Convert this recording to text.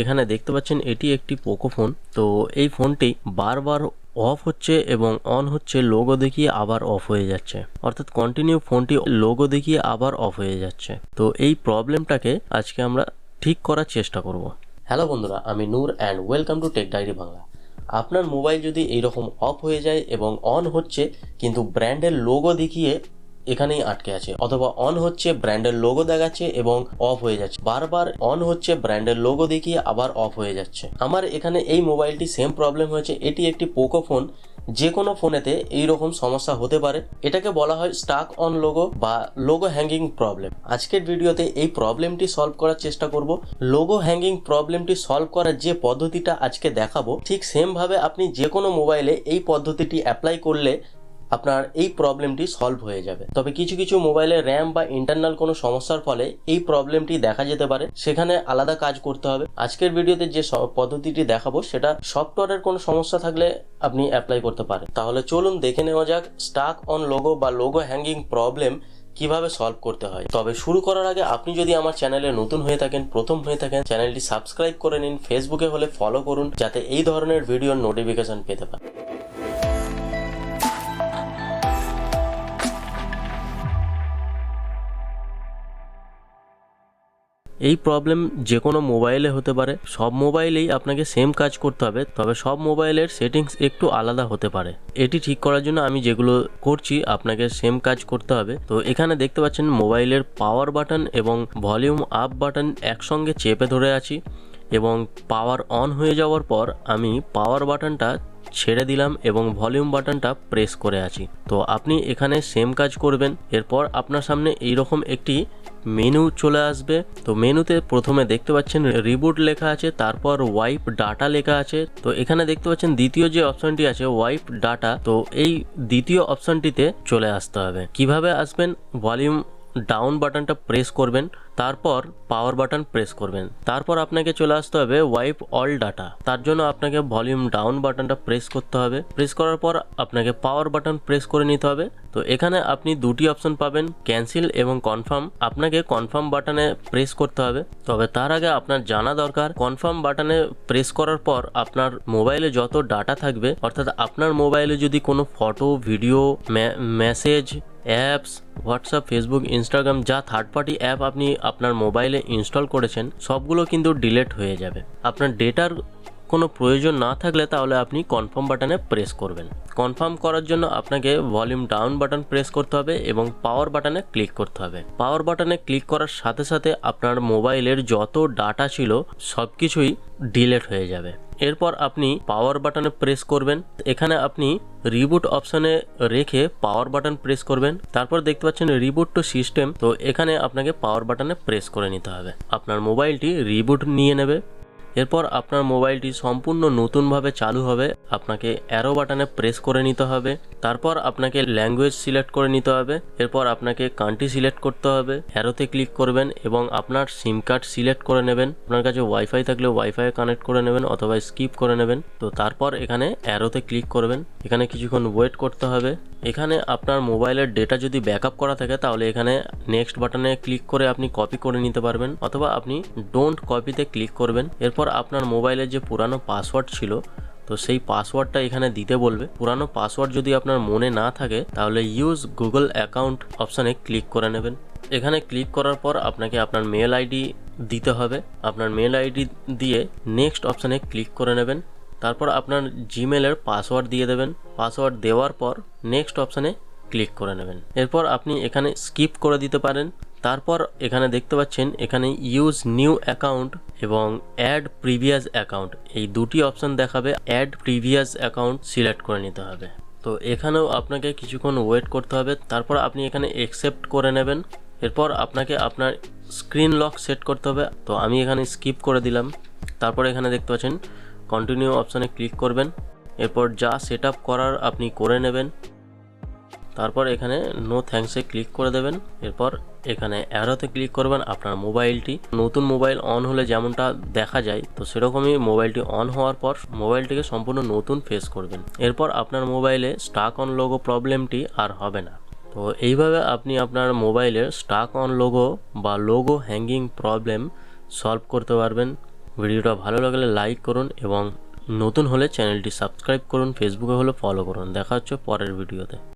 এখানে দেখতে পাচ্ছেন এটি একটি পোকো ফোন। তো এই ফোনটি বারবার অফ হচ্ছে এবং অন হচ্ছে, লোগো দেখিয়ে আবার অফ হয়ে যাচ্ছে। অর্থাৎ কন্টিনিউ ফোনটি লোগো দেখিয়ে আবার অফ হয়ে যাচ্ছে। তো এই প্রবলেমটাকে আজকে আমরা ঠিক করার চেষ্টা করব। হ্যালো বন্ধুরা, আমি Noor and welcome to tech diary Bangla আপনার মোবাইল যদি এইরকম অফ হয়ে যায় এবং অন হচ্ছে, কিন্তু ব্র্যান্ডের লোগো দেখিয়ে এখানেই আটকে আছে। অথবা অন হচ্ছে ব্র্যান্ডের লোগো দেখাচ্ছে এবং অফ হয়ে যাচ্ছে। বারবার অন হচ্ছে ব্র্যান্ডের লোগো দেখিয়ে আবার অফ হয়ে যাচ্ছে। আমার এখানে এই মোবাইলটি সেম প্রবলেম হয়েছে। এটি একটি পোকো ফোন যে কোনো ফোনেতে এই রকম সমস্যা হতে পারে। এটাকে বলা হয় স্টাক অন লোগো বা লোগো হ্যাঙ্গিং প্রবলেম আজকের ভিডিওতে এই প্রবলেমটি সলভ করার চেষ্টা করব। লোগো হ্যাঙ্গিং প্রবলেমটি সলভ করার যে পদ্ধতিটা আজকে দেখাবো, ঠিক সেম ভাবে আপনি যে কোনো মোবাইলে এই পদ্ধতিটি অ্যাপ্লাই করলে আপনার এই প্রবলেমটি সলভ হয়ে যাবে। তবে কিছু কিছু মোবাইলে র্যাম বা ইন্টারনাল কোনো সমস্যার ফলে এই প্রবলেমটি দেখা যেতে পারে। সেখানে আলাদা কাজ করতে হবে। আজকের ভিডিওতে যে পদ্ধতিটি দেখাবো, সেটা সফটওয়্যারের কোনো সমস্যা থাকলে আপনি অ্যাপ্লাই করতে পারেন। তাহলে চলুন দেখে নেওয়া যাক স্টাক অন লোগো বা লোগো হ্যাঙ্গিং প্রবলেম কীভাবে সলভ করতে হয়। তবে শুরু করার আগে আপনি যদি আমার চ্যানেলে নতুন হয়ে থাকেন, প্রথম হয়ে থাকেন চ্যানেলটি সাবস্ক্রাইব করে নিন ফেসবুকে হলে ফলো করুন, যাতে এই ধরনের ভিডিওর নোটিফিকেশন পেতে পারেন। এই প্রবলেম যে কোনো মোবাইলে হতে পারে। সব মোবাইলেই আপনাকে সেম কাজ করতে হবে, তবে সব মোবাইলের সেটিংস একটু আলাদা হতে পারে। এটি ঠিক করার জন্য আমি যেগুলো করছি, আপনাকে সেম কাজ করতে হবে। তো এখানে দেখতে পাচ্ছেন মোবাইলের পাওয়ার বাটন এবং ভলিউম আপ বাটন একসঙ্গে চেপে ধরে আছি এবং পাওয়ার অন হয়ে যাওয়ার পর আমি পাওয়ার বাটনটা ছেড়ে দিলাম এবং ভলিউম বাটনটা প্রেস করে আছি। তো আপনি এখানে সেম কাজ করবেন, এরপর আপনার সামনে এইরকম একটি মেনু চলে আসবে। তো মেনুতে প্রথমে দেখতে পাচ্ছেন রিবুট লেখা আছে, তারপর ওয়াইপ ডাটা লেখা আছে। তো এখানে দেখতে পাচ্ছেন দ্বিতীয় যে অপশনটি আছে ওয়াইপ ডাটা তো এই দ্বিতীয় অপশনটিতে চলে আসতে হবে। কীভাবে আসবেন? ভলিউম ডাউন বাটনটা প্রেস করবেন, তারপর পাওয়ার বাটন প্রেস করবেন। তারপর আপনাকে চলে আসতে হবে ওয়াইপ অল ডাটা তার জন্য আপনাকে ভলিউম ডাউন বাটনটা প্রেস করতে হবে। প্রেস করার পর আপনাকে পাওয়ার বাটন প্রেস করে নিতে হবে। তো এখানে আপনি দুটি অপশন পাবেন ক্যান্সেল এবং কনফার্ম আপনাকে কনফার্ম বাটনে প্রেস করতে হবে। তবে তার আগে আপনার জানা দরকার কনফার্ম বাটনে প্রেস করার পর আপনার মোবাইলে যত ডাটা থাকবে, অর্থাৎ আপনার মোবাইলে যদি কোনো photo video message apps WhatsApp Facebook Instagram যা থার্ড পার্টি অ্যাপ আপনি আপনার মোবাইলে ইনস্টল করেছেন, সবগুলো কিন্তু ডিলেট হয়ে যাবে। আপনার ডেটার কোনো প্রয়োজন না থাকলে তাহলে আপনি কনফার্ম বাটনে প্রেস করবেন। কনফার্ম করার জন্য আপনাকে ভলিউম ডাউন বাটন প্রেস করতে হবে এবং পাওয়ার বাটনে ক্লিক করতে হবে। পাওয়ার বাটনে ক্লিক করার সাথে সাথে আপনার মোবাইলের যত ডাটা ছিল সব কিছুই ডিলেট হয়ে যাবে। এরপর আপনি পাওয়ার বাটনে প্রেস করবেন। এখানে আপনি রিবুট অপশানে রেখে পাওয়ার বাটন প্রেস করবেন। তারপর দেখতে পাচ্ছেন রিবুট টু সিস্টেম তো এখানে আপনাকে পাওয়ার বাটনে প্রেস করে নিতে হবে। আপনার মোবাইলটি রিবুট নিয়ে নেবে। এরপর আপনার মোবাইলটি সম্পূর্ণ নতুনভাবে চালু হবে। আপনাকে অ্যারো বাটনে প্রেস করে নিতে হবে। তারপর আপনাকে ল্যাঙ্গুয়েজ সিলেক্ট করে নিতে হবে। এরপর আপনাকে কান্ট্রি সিলেক্ট করতে হবে। অ্যারোতে ক্লিক করবেন এবং আপনার সিম কার্ড সিলেক্ট করে নেবেন। আপনার কাছে ওয়াইফাই থাকলে ওয়াইফাই কানেক্ট করে নেবেন অথবা স্কিপ করে নেবেন। তো তারপর এখানে অ্যারোতে ক্লিক করবেন। এখানে কিছুক্ষণ ওয়েট করতে হবে। এখানে আপনার মোবাইলের ডেটা যদি ব্যাকআপ করা থাকে, তাহলে এখানে নেক্সট বাটনে ক্লিক করে আপনি কপি করে নিতে পারবেন। অথবা আপনি ডোন্ট কপিতে ক্লিক করবেন। এরপর আপনার মোবাইলের যে পুরানো পাসওয়ার্ড ছিল, তো সেই পাসওয়ার্ডটা এখানে দিতে বলবে। পুরানো পাসওয়ার্ড যদি আপনার মনে না থাকে, তাহলে ইউজ গুগল অ্যাকাউন্ট অপশানে ক্লিক করে নেবেন। এখানে ক্লিক করার পর আপনাকে আপনার মেল আইডি দিতে হবে। আপনার মেল আইডি দিয়ে নেক্সট অপশানে ক্লিক করে নেবেন। তারপর আপনার জিমেলের পাসওয়ার্ড দিয়ে দেবেন। পাসওয়ার্ড দেওয়ার পর নেক্সট অপশানে ক্লিক করে নেবেন। এরপর আপনি এখানে স্কিপ করে দিতে পারেন। তারপর এখানে দেখতে পাচ্ছেন এখানে ইউজ নিউ অ্যাকাউন্ট এবং অ্যাড প্রিভিয়াস অ্যাকাউন্ট এই দুটি অপশন দেখাবে অ্যাড প্রিভিয়াস অ্যাকাউন্ট সিলেক্ট করে নিতে হবে। তো এখানেও আপনাকে কিছুক্ষণ ওয়েট করতে হবে, তারপর আপনি এখানে অ্যাকসেপ্ট করে নেবেন। এরপর আপনাকে আপনার স্ক্রিন লক সেট করতে হবে। তো আমি এখানে স্কিপ করে দিলাম। তারপর এখানে দেখতে পাচ্ছেন কন্টিনিউ অপশানে ক্লিক করবেন। এরপর যা সেট করার আপনি করে নেবেন। তারপর এখানে নো থ্যাঙ্কসে ক্লিক করে দেবেন। এরপর এখানে অ্যারোতে ক্লিক করবেন আপনার মোবাইলটি নতুন মোবাইল অন হলে যেমনটা দেখা যায়, তো সেরকমই মোবাইলটি অন হওয়ার পর মোবাইলটিকে সম্পূর্ণ নতুন ফেস করবেন। এরপর আপনার মোবাইলে স্টাক অন লোগো প্রবলেমটি আর হবে না। তো এইভাবে আপনি আপনার মোবাইলের স্টাক অন লোগো বা লোগো হ্যাঙ্গিং প্রবলেম সলভ করতে পারবেন। ভিডিওটা ভালো লাগলে লাইক করুন এবং নতুন হলে চ্যানেলটি সাবস্ক্রাইব করুন ফেসবুকে হলে ফলো করুন। দেখা হচ্ছে পরের ভিডিওতে।